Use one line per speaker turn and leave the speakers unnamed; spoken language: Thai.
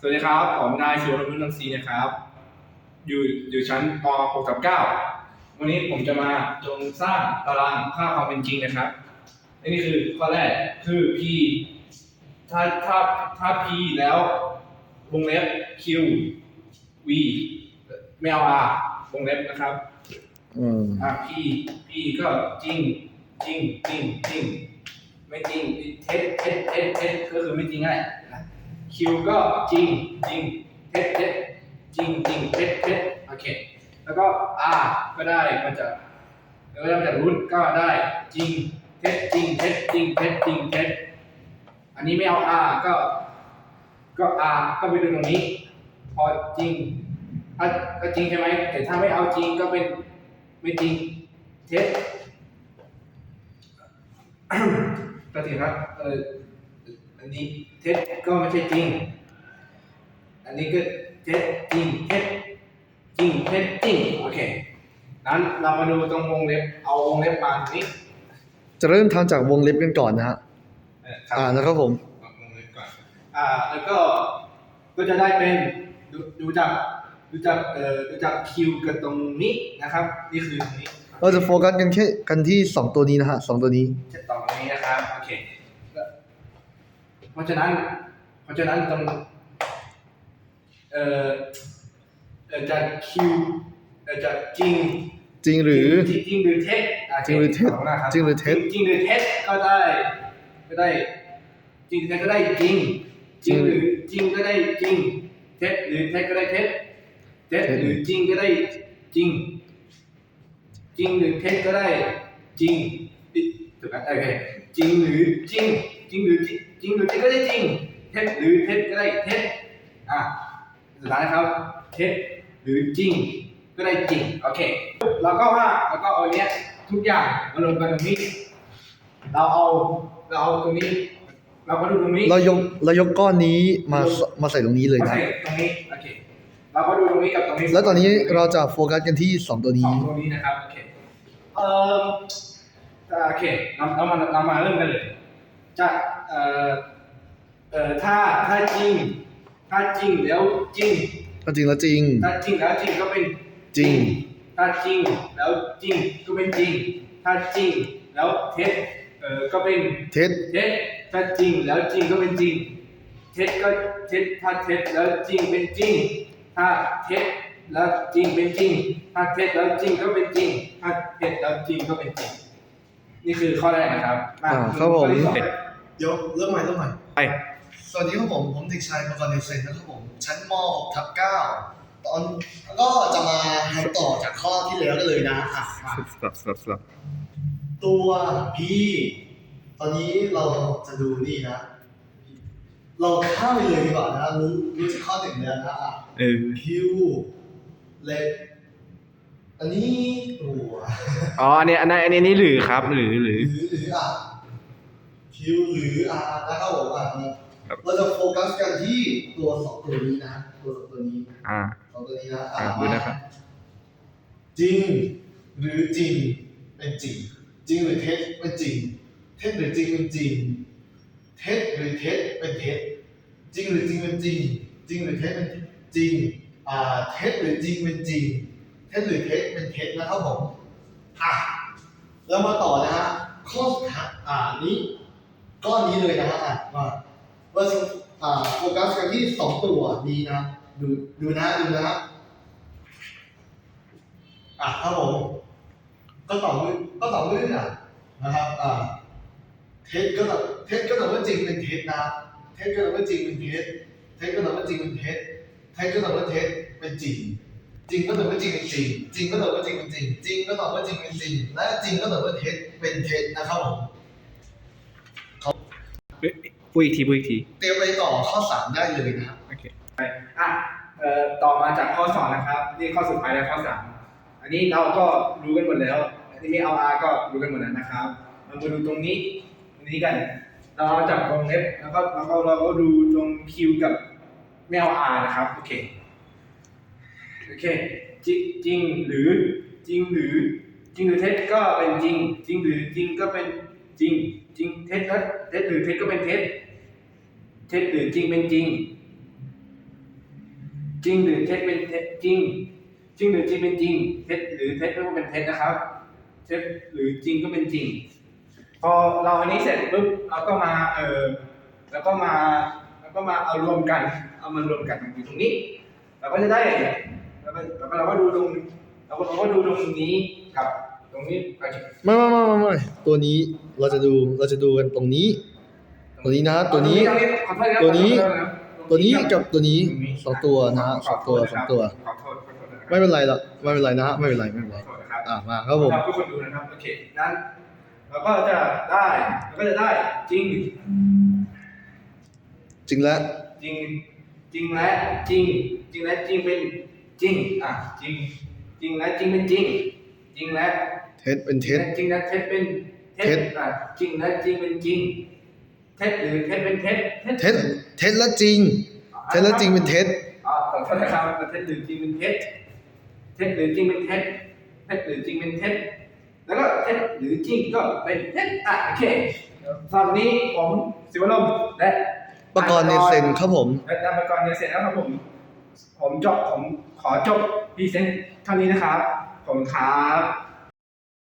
สวัสดีครับ ผมนายชิวรนุนนทรีนะครับ อยู่อยู่ชั้นป .6 กับ9วันนี้ผมจะมาจงสร้างตารางค่าความเป็นจริงนะครับและนี่คือข้อแรกคือ p ถ้าถ้าถ้า p แล้ววงเล็บ q v ไม่เอา r วงเล็บนะครับ
อืม
อะ p p ก็จริงจริงจริงจริงไม่จริงเท็จเท็จเท็จเท็จก็คือไม่จริงง่าย นะ Q ก็จริงจริงเท็จเท็จจริงจริงเท็จเท็จโอเค แล้วก็ R ก็ได้มาจากแล้วก็ได้มาจากรูทก็ได้จริงเท็จจริงเท็จจริงเท็จจริงเท็จอันนี้ไม่เอา R ก็ ก็ R ก็ไปดูตรงนี้ พอจริงอะก็จริงใช่ไหมแต่ถ้าไม่เอาจริงก็เป็นไม่จริงเท็จก็ถือครับเอออันนี้ เท็จก็ไม่ใช่จริง อันนี้ก็เท็จจริงเท็จจริงเท็จจริงโอเคนั้นเรามาดูตรงวงเล็บเอาวงเล็บมาตรงนี้
จะเริ่มทำจากวงเล็บกันก่อนนะฮะ
เออครับ
อ่านะครับผม
เอาวงเล็บก่อนอ่าแล้วก็ก็จะได้เป็นดูดูจากดูจากเอ่อดูจากคิวกับตรงนี้นะครับ นี่คือตรงนี้
เราจะโฟกัสกันแค่กันที่สองตัวนี้นะฮะสองตัวนี้
จะต่อตรงนี้นะครับโอเคเพ ราะฉะนั้น เพราะฉะนั้นตรงเอ่อเอ่อจะคิวเอ่อจะจริง
จริงหรือ
จริงจริงหรือเท็จอะ
จริงหรือเท็จ
ขบคุณมากคบ
จริงหรือเท็จ
จริงหรือเท็จก็ได้ก็ได้ จริงหรือเท็จก็ได้จริง จริงหรือจริงก็ได้จริง เท็จหรือเท็จก็ได้เท็จเท็จหรือจริงก็ได้จริง จริงหรือเท็จก็ได้จริงอิถูกไหมโอเคจริงหรือจริง จริงหรือจริง จริงหรือเท็จก็ได้จริง เท็จหรือเท็จก็ได้เท็จอะสุดท้ายครับ เท็จหรือจริงก็ได้จริง โอเคแล้วก็ว่าแล้วก็เอาเนี้ยทุกอย่างมารวมกันตรงนี้ เราเอาเราเอาตรงนี้ เราก็ดูตรงนี้
เรายกเรายกก้อนนี้มามาใส่ตรงนี้เลย
มา
นะ
ใส่ตรงนี้โอเคเราก็ดูตรงนี้กับตรงนี้
แล้วตอนนี้เราจะโฟกัสกันที่สองตัว
ส
นี้
องตรงนี้นะครับโอเคเอ่อโอเคเราเรามาเรามาเริ่มกันเลย จะเอ่อเอ่อถ้าถ้าจริง ถ้าจริงแล้วจริง
ก็จริงแล้วจริง
ถ้าจริงแล้วจริงก็เป็น
จริง
ถ้าจริงแล้วจริงก็เป็นจริง ถ้าจริงแล้วเท็จเอ่อก็เป็น
เท็จ
เท็จถ้าจริงแล้วจริงก็เป็นจริง เท็จก็เท็จถ้าเท็จแล้วจริงเป็นจริง ถ้าเท็จแล้วจริงเป็นจริง ถ้าเท็จแล้วจริงก็เป็นจริง ถ้าเท็จแล้วจริงก็เป็นจริง นี่คือข้อแรกนะครับมา
อ่าครับผม
ข้อที่สอง
เดี๋ยวเริ่มใหม่เริ่มใหม่
ไป
สวัสดีครับผม ผมเด็กชายมังกรเดชเซนนะครับผม ชั้นม .6 ทับ9ตอนก็จะมาทำต่อจากข้อที่แล้วกันเลยนะอะมา
สลับสลับสลับ
ตัว P ตอนนี้เราจะดูนี่นะ เราข้ามไปเลยดีกว่านะ รู้รู้จากข้อหนึ่งแล้วนะอะ
เออ
Q เล็กอันนี้ตัว
อ๋ออันนี้อันนี้อันนี้นี่หรือครับ หรือหรือ
หรือหรืออะ Q หรือ R นะครับผมอะ
ครับ
เราจะโฟกัสกันที่ตัวสองตัวนี้นะ ตัวสองตัวนี้
อ่า
สองตัวนี้นะ
อะดูนะครับ
จริงหรือจริงเป็นจริง จริงหรือเท็จเป็นจริง เท็จหรือจริงเป็นจริง เท็จหรือเท็จเป็นเท็จ จริงหรือจริงเป็นจริง จริงหรือเท็จเป็นจริง อ่า เท็จหรือจริงเป็นจริง เท็จหรือเท็จเป็นเท็จนะครับผม อะ แล้วมาต่อนะฮะข้อสุดท้ายอ่านี้ ก้อนนี้เลยนะฮะอะมาว่าโฟกัสกันที่สองตัวนี้นะ ดูดูนะดูนะอะครับผมก็ต่อมือก็ต่อมืออะนะครับอ่าเท็จก็แบบเท็จก็แบบว่าจริงเป็นเท็จนะเท็จก็แบบว่าจริงเป็นเท็จเท็จก็แบบว่าจริงเป็นเท็จเท็จก็แบบว่าเท็จเป็นจริงจริงก็แบบว่าจริงเป็นจริงจริงก็แบบว่าจริงเป็นจริงจริงก็แบบว่าจริงเป็นจริงและจริงก็แบบว่าเท็จเป็นเท็จนะครับผม
พูดอีกทีพูดอีกที
เตรียมไปต่อข้อสามได้เลยนะครับ
โอเคไปอะเอ่อต่อมาจากข้อสองนะครับ นี่ข้อสุดท้ายแล้วข้อสามอันนี้เราก็รู้กันหมดแล้ว อันนี้ไม่เอา R ก็รู้กันหมดแล้วนะครับเรามาดูตรงนี้ตรงนี้กัน เราเอาจากวงเล็บแล้วก็แล้วก็เราก็ดูตรง Q กับไม่เอา R นะครับโอเคโอเคจริงจริงหรือจริงหรือจริงหรือเท็จก็เป็นจริง จริงหรือจริงก็เป็นจริง จริงเท็จก็เท็จหรือเท็จก็เป็นเท็จเท็จหรือจริงเป็นจริง จริงหรือเท็จเป็นเท็จจริง จริงหรือจริงเป็นจริง เท็จหรือเท็จก็เป็นเท็จนะครับ เท็จหรือจริงก็เป็นจริง พอเราอันนี้เสร็จปุ๊บเราก็มาเออแล้วก็มาแล้วก็มาเอารวมกันเอามารวมกันอยู่ตรงนี้ เราก็จะได้แล้วก็เราก็ดูตรงเราก็เราก็ดูตรงนี้กับ รงนี้กับ
ไม่ไม่ไม่ไม่ไม่ตัวนี้เราจะดูเราจะดูกันตรงนี้ ตัวนี้นะตัวนี้
ตรงขอโทษครับ
ตัวนี้
ขอโทษครับ
ตัวนี้กับตัวนี้
ตรงนี้
สองตัวนะฮะสองตัวสองตัว
ขอโทษขอโทษนะครับ
ไม่เป็นไรหรอกไม่เป็นไรนะฮะไม่เป็นไรไม่เป็นไร
ขอโทษนะครับ
อะมาครับผม
ทุกคนดูนะครับโอเคนั้นเราก็จะได้เราก็จะได้จริง
จริงแล้ว
จริงจริงและจริง จริงและจริงเป็นจริงอะจริง จริงและจริงเป็นจริง จริงและ
เท็จเป็นเท็จ
จริงและเท็จเป็น
เท็จ
อะจริงและจริงเป็นจริง เท็จหรือเท็จเป็นเท็จ
เท็จเท็จและจริง เท็จและจริงเป็นเท็จ
อ่าขอโทษนะครับเท็จหรือจริงเป็นเท็จเท็จหรือจริงเป็นเท็จเท็จหรือจริงเป็นเท็จแล้วก็เท็จหรือจริงก็เป็นเท็จอะโอเคสำหรับวันนี้ผมสิวลมและ
ประกรณ์เนเซนครับผม
และนำประกรณ์เนเซนแล้วครับผมผมจบผมขอจบพรีเซนต์เท่านี้นะครับผมครับ